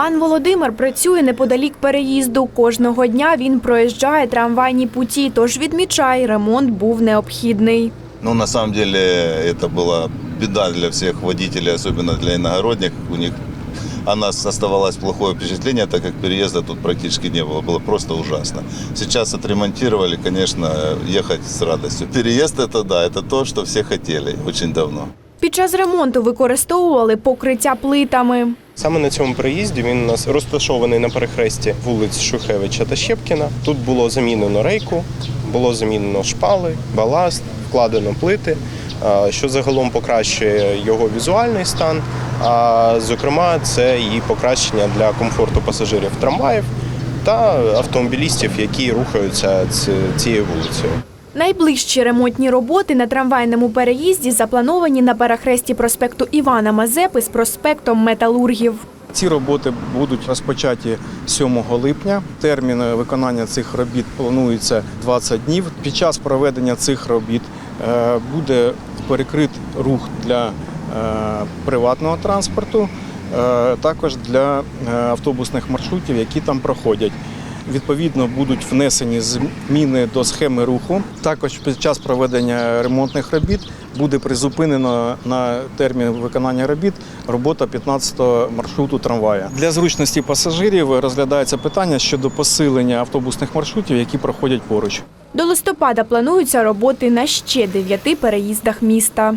Пан Володимир працює неподалік переїзду. Кожного дня він проїжджає трамвайні путі, тож відмічає, ремонт був необхідний. Ну, на самом деле, это была беда для всех водителей, особенно для иногородних. У них о нас оставалось плохое впечатление, так как переезда тут практически не было. Было просто ужасно. Сейчас отремонтировали, конечно, ехать с радостью. Переезд это да, это то, что все хотели очень давно. Під час ремонту використовували покриття плитами. Саме на цьому приїзді він у нас розташований на перехресті вулиць Шухевича та Щепкіна. Тут було замінено рейку, було замінено шпали, баласт, вкладено плити, що загалом покращує його візуальний стан. А зокрема, це і покращення для комфорту пасажирів трамваїв та автомобілістів, які рухаються цією вулицею. Найближчі ремонтні роботи на трамвайному переїзді заплановані на перехресті проспекту Івана Мазепи з проспектом Металургів. Ці роботи будуть розпочаті 7 липня. Термін виконання цих робіт планується 20 днів. Під час проведення цих робіт е, буде перекрит рух для е, приватного транспорту, е, також для автобусних маршрутів, які там проходять. Відповідно, будуть внесені зміни до схеми руху. Також під час проведення ремонтних робіт буде призупинено на термін виконання робіт робота 15-го маршруту трамвая. Для зручності пасажирів розглядається питання щодо посилення автобусних маршрутів, які проходять поруч. До листопада плануються роботи на ще дев'яти переїздах міста.